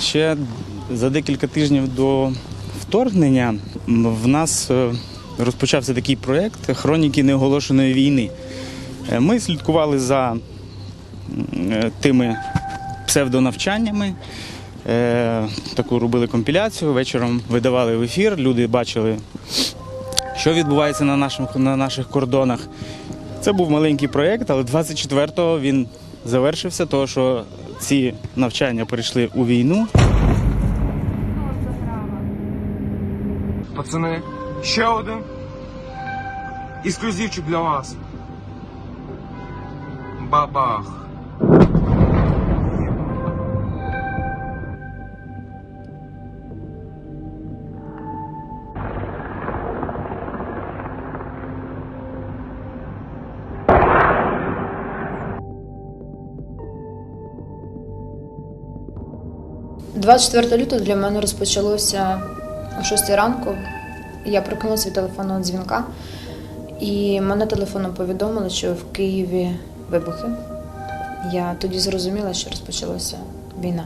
Ще за декілька тижнів до вторгнення в нас е, розпочався такий проєкт Хроніки неоголошеної війни. Е, Ми слідкували за е, тими псевдонавчаннями. Таку робили компіляцію, вечором видавали в ефір, люди бачили, що відбувається на наших, на наших кордонах. Це був маленький проєкт, але 24-го він завершився, тому що ці навчання перейшли у війну. Пацани, ще один. Ексклюзивчик для вас. Бабах. – 24 лютого для мене розпочалося о 6 ранку. Я прокинулася від телефонного дзвінка, і мене телефоном повідомили, що в Києві вибухи. Я тоді зрозуміла, що розпочалася війна.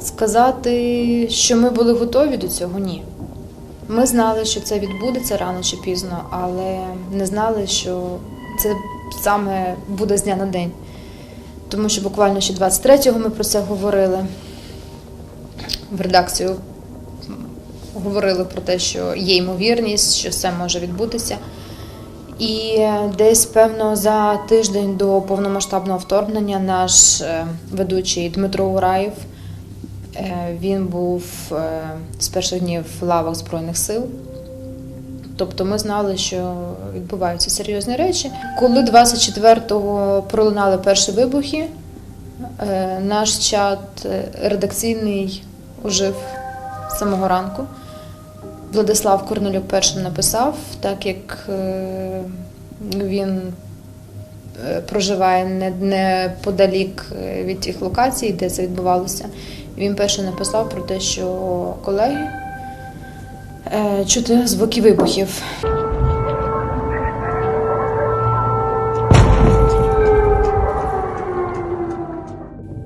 Сказати, що ми були готові до цього, ні. Ми знали, що це відбудеться рано чи пізно, але не знали, що це саме буде з дня на день. Тому що буквально ще 23-го ми про це говорили. В редакцію говорили про те, що є ймовірність, що це може відбутися. І десь, певно, за тиждень до повномасштабного вторгнення наш е, ведучий Дмитро Ураєв, е, він був е, з перших днів в лавах Збройних сил. Тобто ми знали, що відбуваються серйозні речі. Коли 24-го пролунали перші вибухи, е, наш чат е, редакційний ожив з самого ранку. Владислав Корнелюк першим написав, так як е, він проживає неподалік від тих локацій, де це відбувалося. Він перший написав про те, що колеги чути звуки вибухів.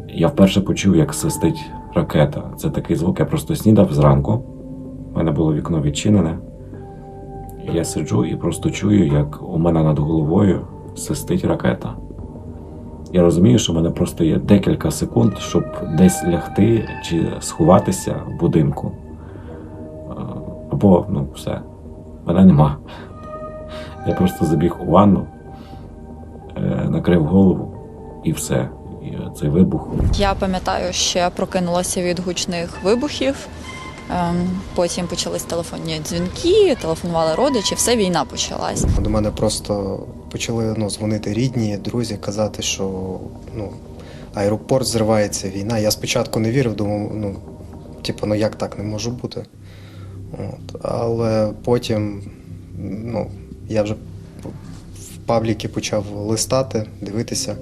Я вперше почув, як свистить ракета. Це такий звук, я просто снідав зранку. У мене було вікно відчинене. Я сиджу і просто чую, як у мене над головою свистить ракета. Я розумію, що в мене просто є декілька секунд, щоб десь лягти чи сховатися в будинку. Або, ну, все, мене нема. Я просто забіг у ванну, е, накрив голову і все. І цей вибух Я пам'ятаю, що я прокинулася від гучних вибухів. Ем, Потім почались телефонні дзвінки, телефонували родичі, все війна почалась. До мене просто почали ну, дзвонити рідні, друзі, казати, що ну, аеропорт зривається, війна. Я спочатку не вірив, думав, ну, типу, ну як так не може бути. От. Але потім ну, я вже в пабліки почав листати, дивитися.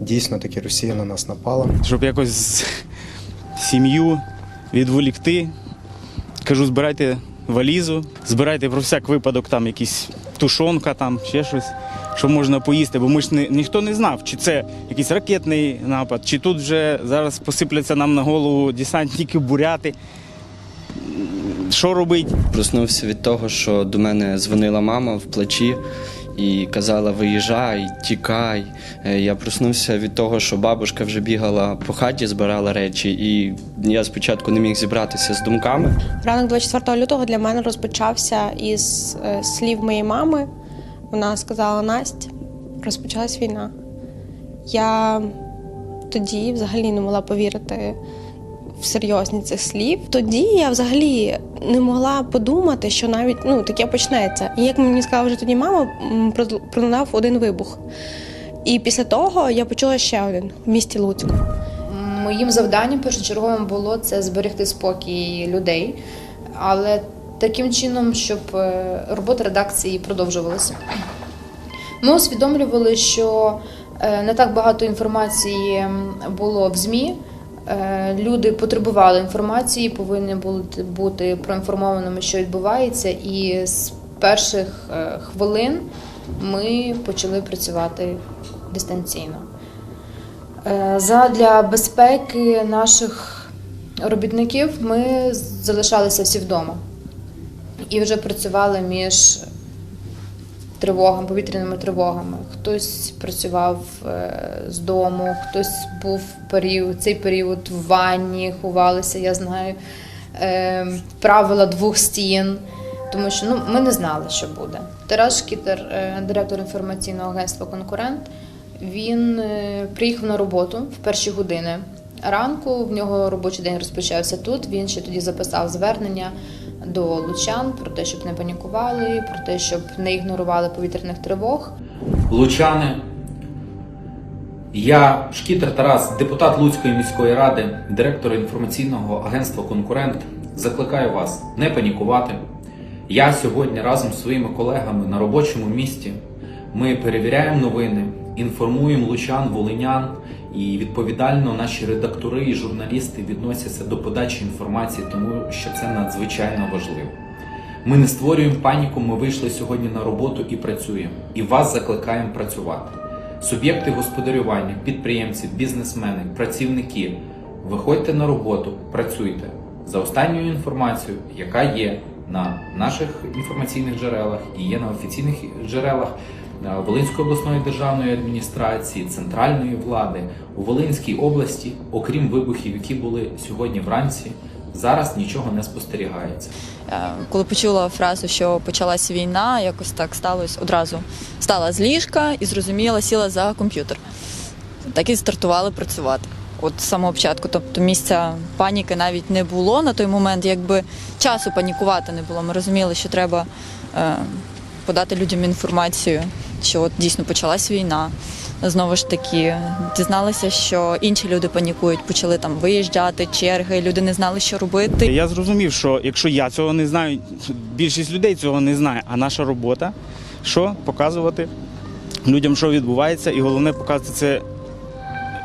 Дійсно, таки Росія на нас напала. щоб якось сім'ю відволікти. Кажу, збирайте валізу, збирайте про всяк випадок там якісь тушонка, там ще щось, що можна поїсти, бо ми ж не, ніхто не знав, чи це якийсь ракетний напад, чи тут вже зараз посипляться нам на голову десантники, буряти. Що робити? Проснувся від того, що до мене дзвонила мама в плачі і казала: виїжджай, тікай. Е, Я проснувся від того, що бабушка вже бігала по хаті, збирала речі, і я спочатку не міг зібратися з думками. Ранок 24 лютого для мене розпочався із е, слів моєї мами. Вона сказала: Настя, розпочалась війна. Я тоді взагалі не могла повірити в серйозність цих слів. Тоді я взагалі не могла подумати, що навіть ну, таке почнеться. І як мені сказала вже тоді мама, пролунав один вибух. І після того я почула ще один в місті Луцьку. Моїм завданням першочерговим було це зберегти спокій людей, але таким чином, щоб е, робота редакції продовжувалася. Ми усвідомлювали, що е, не так багато інформації було в ЗМІ. Е, Люди потребували інформації, повинні були бути проінформованими, що відбувається. І з перших е, хвилин ми почали працювати дистанційно. Е, Задля безпеки наших робітників ми залишалися всі вдома і вже працювали між тривогами, повітряними тривогами. Хтось працював е, з дому, хтось був період, цей період в ванні, ховалися, я знаю, е, правила двох стін. Тому що ну, ми не знали, що буде. Тарас Шкітер, е, директор інформаційного агентства Конкурент, він приїхав на роботу в перші години ранку. В нього робочий день розпочався тут. Він ще тоді записав звернення до лучан про те, щоб не панікували, про те, щоб не ігнорували повітряних тривог. Лучани. Я Шкітер Тарас, депутат Луцької міської ради, директор інформаційного агентства Конкурент. Закликаю вас не панікувати. Я сьогодні разом з своїми колегами на робочому місці. Ми перевіряємо новини, інформуємо лучан, волинян, і відповідально наші редактори і журналісти відносяться до подачі інформації, тому що це надзвичайно важливо. Ми не створюємо паніку, ми вийшли сьогодні на роботу і працюємо. І вас закликаємо працювати. Суб'єкти господарювання, підприємці, бізнесмени, працівники. Виходьте на роботу, працюйте за останньою інформацією, яка є на наших інформаційних джерелах і є на офіційних джерелах Волинської обласної державної адміністрації, центральної влади у Волинській області, окрім вибухів, які були сьогодні вранці, зараз нічого не спостерігається. Е, Коли почула фразу, що почалася війна, якось так сталося одразу. Стала з ліжка і зрозуміла, сіла за комп'ютер. Так і стартували працювати. От з самого початку. Тобто місця паніки навіть не було на той момент, якби часу панікувати не було. Ми розуміли, що треба е, подати людям інформацію, що от дійсно почалась війна. Знову ж таки, дізналися, що інші люди панікують, почали там виїжджати, черги, люди не знали, що робити. Я зрозумів, що якщо я цього не знаю, більшість людей цього не знає. А наша робота що показувати людям, що відбувається, і головне показати це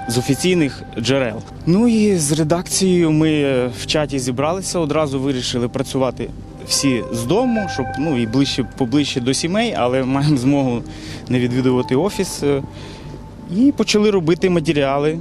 з офіційних джерел. Ну і з редакцією ми в чаті зібралися, одразу вирішили працювати всі з дому, щоб ну і ближче поближче до сімей, але маємо змогу не відвідувати офіс. Е, І почали робити матеріали.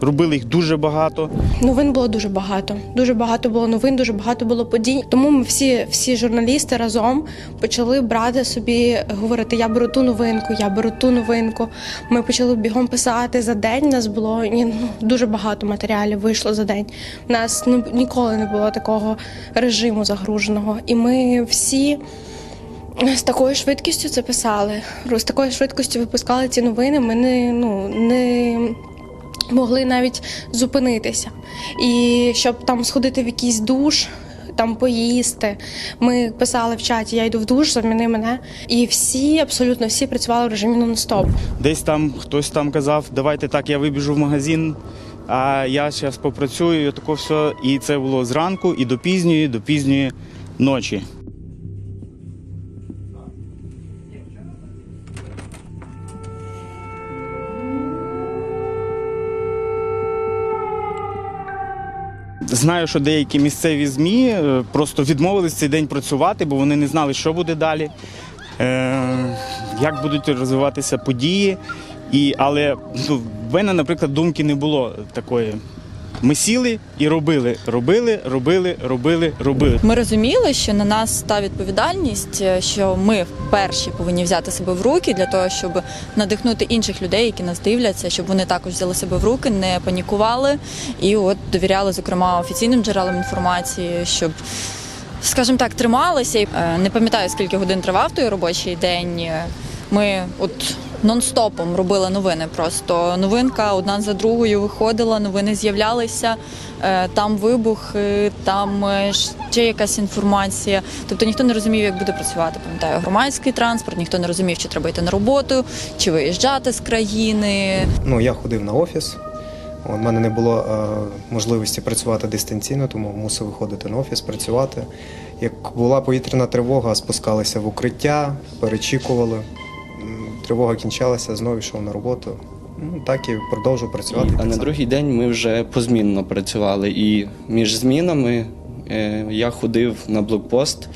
Робили їх дуже багато. Новин було дуже багато. Дуже багато було новин, дуже багато було подій. Тому ми всі, всі журналісти разом почали брати собі, говорити: я беру ту новинку, я беру ту новинку. Ми почали бігом писати за день. Нас було ні, ну, дуже багато матеріалів вийшло за день. У нас ні- ніколи не було такого режиму загруженого. І ми всі. З такою швидкістю це писали. З такою швидкістю випускали ці новини. Ми не, ну, не могли навіть зупинитися. І щоб там сходити в якийсь душ, там поїсти. Ми писали в чаті, я йду в душ, заміни мене. І всі, абсолютно всі працювали в режимі нон-стоп. Десь там хтось там казав, давайте так, я вибіжу в магазин, а я зараз попрацюю, тако все. І це було зранку і до пізньої, до пізньої ночі. Знаю, що деякі місцеві ЗМІ е, просто відмовились цей день працювати, бо вони не знали, що буде далі, е, як будуть розвиватися події. І, але ну, в мене, наприклад, думки не було такої. Ми сіли і робили, робили, робили, робили, робили. Ми розуміли, що на нас та відповідальність, е, що ми перші повинні взяти себе в руки для того, щоб надихнути інших людей, які нас дивляться, щоб вони також взяли себе в руки, не панікували і от довіряли, зокрема, офіційним джерелам інформації, щоб. Скажімо так, трималися. Е, Не пам'ятаю, скільки годин тривав той робочий день. Ми от нон-стопом робили новини. Просто новинка одна за другою виходила, новини з'являлися. е, Там вибух, е, там е, ще якась інформація. Тобто ніхто не розумів, як буде працювати. Пам'ятаю, громадський транспорт, ніхто не розумів, чи треба йти на роботу, чи виїжджати з країни. Ну, я ходив на офіс. У мене не було е, можливості працювати дистанційно, тому мусив виходити на офіс, працювати. Як була повітряна тривога, спускалися в укриття, перечікували. Тривога кінчалася, знову йшов на роботу. Ну, так і продовжу працювати. А на другий день ми вже позмінно працювали. І між змінами е, я ходив на блокпост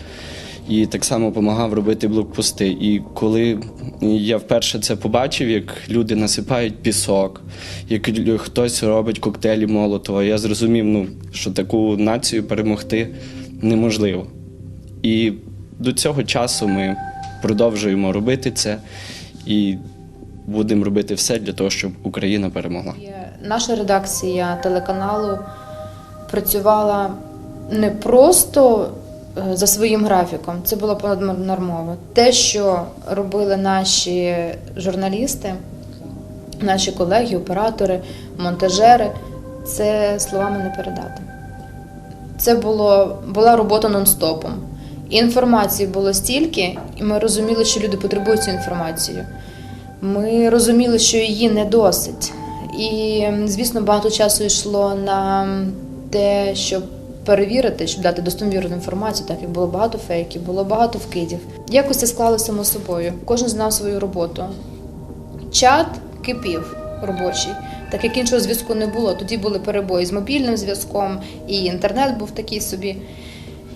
і так само допомагав робити блокпости. І коли я вперше це побачив, як люди насипають пісок, як хтось робить коктейлі Молотова, я зрозумів, ну, що таку націю перемогти неможливо. І до цього часу ми продовжуємо робити це і будемо робити все для того, щоб Україна перемогла. Наша редакція телеканалу працювала не просто е, за своїм графіком, це було понаднормово. Те, що робили наші журналісти, наші колеги, оператори, монтажери, це словами не передати. Це було, була робота нон-стопом. Інформації було стільки, і ми розуміли, що люди потребують цю інформацію. Ми розуміли, що її не досить. І, звісно, багато часу йшло на те, щоб перевірити, щоб дати достовірну інформацію, так як було багато фейків, було багато вкидів. Якось це склалося само собою. Кожен знав свою роботу. Чат кипів робочий, так як іншого зв'язку не було. Тоді були перебої з мобільним зв'язком, і інтернет був такий собі.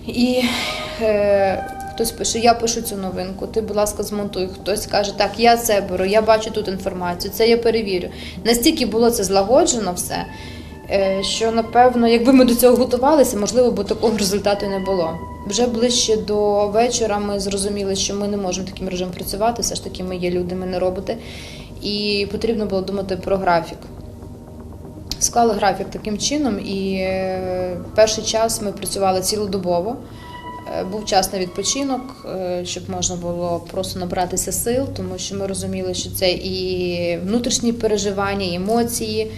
І хтось пише, я пишу цю новинку, ти, будь ласка, змонтуй. Хтось каже, так, я це беру, я бачу тут інформацію, це я перевірю. Настільки було це злагоджено все, е, що напевно, якби ми до цього готувалися, можливо, б такого результату не було. Вже ближче до вечора ми зрозуміли, що ми не можемо таким режимом працювати, все ж таки ми є люди, ми не роботи. І потрібно було думати про графік. Склали графік таким чином, і е, перший час ми працювали цілодобово. Е, Був час на відпочинок, е, щоб можна було просто набратися сил, тому що ми розуміли, що це і внутрішні переживання, і емоції,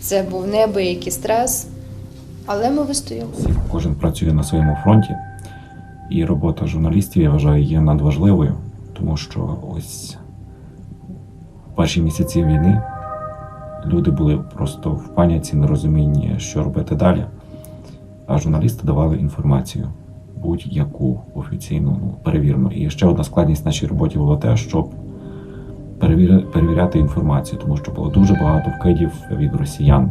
це був неабиякий стрес. Але ми вистояли. Кожен працює на своєму фронті, і робота журналістів, я вважаю, є надважливою, тому що ось в перші місяці війни люди були просто в паніці, нерозумінні, що робити далі. А журналісти давали інформацію, будь-яку офіційну, ну, перевірену. І ще одна складність нашій роботі було те, щоб перевіряти інформацію, тому що було дуже багато вкидів від росіян.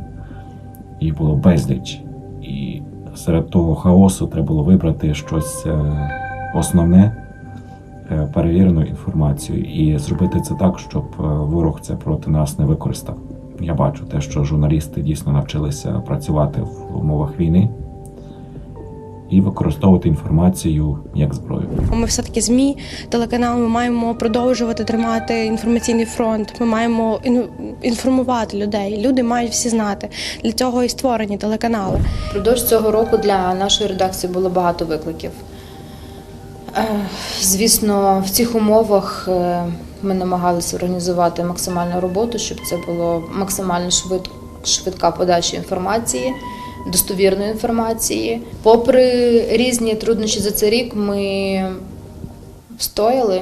Їх було безліч. І серед того хаосу треба було вибрати щось е, основне, е, перевірену інформацію, і зробити це так, щоб е, ворог це проти нас не використав. Я бачу те, що журналісти дійсно навчилися працювати в умовах війни і використовувати інформацію як зброю. Ми все таки змі, телеканал. Ми маємо продовжувати тримати інформаційний фронт. Ми маємо ін- інформувати людей. Люди мають всі знати. Для цього і створені телеканали. Впродовж цього року для нашої редакції було багато викликів. Е, Звісно, в цих умовах е, ми намагалися організувати максимальну роботу, щоб це було максимально швид, швидка подача інформації, достовірної інформації. Попри різні труднощі за цей рік, ми встояли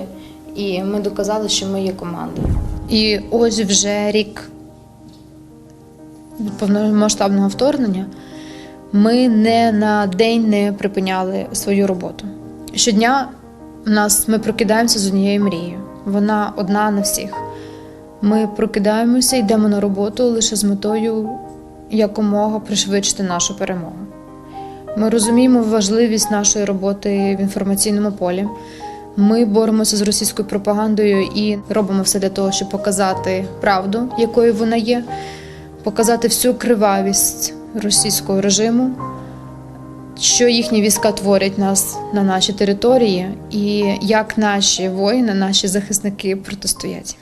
і ми доказали, що ми є команда. І ось вже рік повномасштабного вторгнення ми не на день не припиняли свою роботу. Щодня в нас ми прокидаємося з однією мрією. Вона одна на всіх. Ми прокидаємося, йдемо на роботу лише з метою якомога пришвидшити нашу перемогу. Ми розуміємо важливість нашої роботи в інформаційному полі. Ми боремося з російською пропагандою і робимо все для того, щоб показати правду, якою вона є, показати всю кривавість російського режиму, що їхні війська творять нас на нашій території, і як наші воїни, наші захисники протистоять.